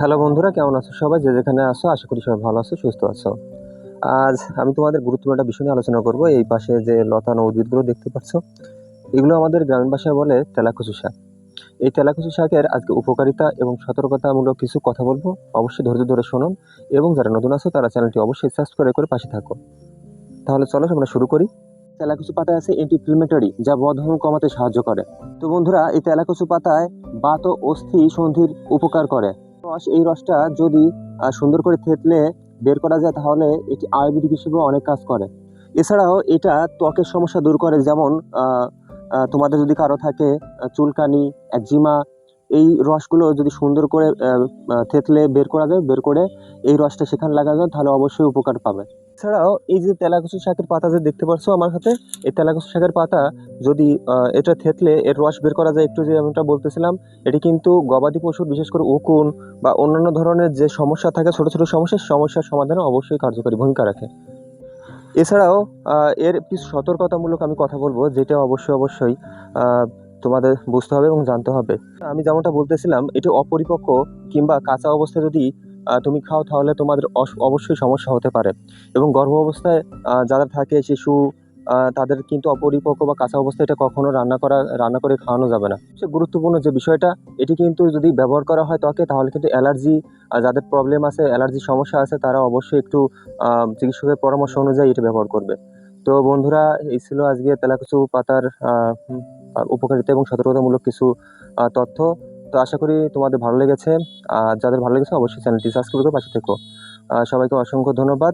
Hello বন্ধুরা, কেমন আছো সবাই? যে যেখানে আছো, আশা করি সবাই ভালো আছো, সুস্থ আছো। আজ আমি তোমাদের গুরুত্বপূর্ণ একটা বিষয় নিয়ে আলোচনা করব। এই পাশে যে লতানো উদ্ভিদগুলো দেখতে পাচ্ছ, এগুলো আমাদের গ্রামীণ ভাষায় বলে তেলাকুচু শাক। এই তেলাকুচু শাকের আজকে উপকারিতা এবং সতর্কতামূলক কিছু কথা বলব। অবশ্যই ধৈর্য ধরে শুনুন এবং যারা নতুন আছো, তারা চ্যানেলটি অবশ্যই সাবস্ক্রাইব করে পাশে থাকো। তাহলে চলো, আমরা শুরু করি। তেলাকুচু পাতায় আছে অ্যান্টি ইনফ্লেমেটরি যা বদহজম কমাতে সাহায্য করে। তো বন্ধুরা, এই তেলাকুচু পাতায় বাত ও অস্থি সন্ধির উপকার করে। রস, এই রসটা যদি সুন্দর করে থেতলে বের করা যায় তাহলে এটি আয়ুর্বেদিক হিসেবে অনেক কাজ করে। এছাড়াও এটা ত্বকের সমস্যা দূর করে, যেমন তোমাদের যদি কারও থাকে চুলকানি, একজিমা, এই রসগুলো যদি সুন্দর করে থেতলে বের করা যায়, বের করে এই রসটা সেখানে লাগা যায়, তাহলে অবশ্যই উপকার পাবে। এছাড়াও এই যে তেলাকুচু শাকের পাতা যে দেখতে পাচ্ছ আমার হাতে, এই তেলাকুচু শাকের পাতা যদি এটা থেতলে এর রস বের করা যায়, একটু যে আমরা বলতেছিলাম, এটি কিন্তু গবাদি পশুর, বিশেষ করে উকুন বা অন্যান্য ধরনের যে সমস্যা থাকে, ছোট ছোট সমস্যা সমস্যার সমাধানে অবশ্যই কার্যকরী ভূমিকা রাখে। এছাড়াও এর কিছু সতর্কতামূলক আমি কথা বলব, যেটা অবশ্যই অবশ্যই তোমাদের বুঝতে হবে এবং জানতে হবে। আমি যেমনটা বলতেছিলাম, এটি অপরিপক্ক কিংবা কাঁচা অবস্থায় যদি তুমি খাও তাহলে তোমাদের অবশ্যই সমস্যা হতে পারে। এবং গর্ভ অবস্থায় যারা থাকে শিশু তাদের কিন্তু অপরিপক্ক বা কাঁচা অবস্থায় এটা কখনো রান্না করা, রান্না করে খাওয়ানো যাবে না। সে গুরুত্বপূর্ণ যে বিষয়টা, এটি কিন্তু যদি ব্যবহার করা হয় ত্বকে, তাহলে কিন্তু অ্যালার্জি যাদের প্রবলেম আছে অ্যালার্জির সমস্যা আছে, তারা অবশ্যই একটু চিকিৎসকের পরামর্শ অনুযায়ী এটা ব্যবহার করবে। তো বন্ধুরা, এই ছিল আজকে তেলাকুচু পাতার উপকারিতা এবং সতর্কতামূলক কিছু তথ্য। তো আশা করি তোমাদের ভালো লেগেছে। আর যাদের ভালো লেগেছে, অবশ্যই চ্যানেলটি সাবস্ক্রাইব করে পাশে থেকো। সবাইকে অসংখ্য ধন্যবাদ।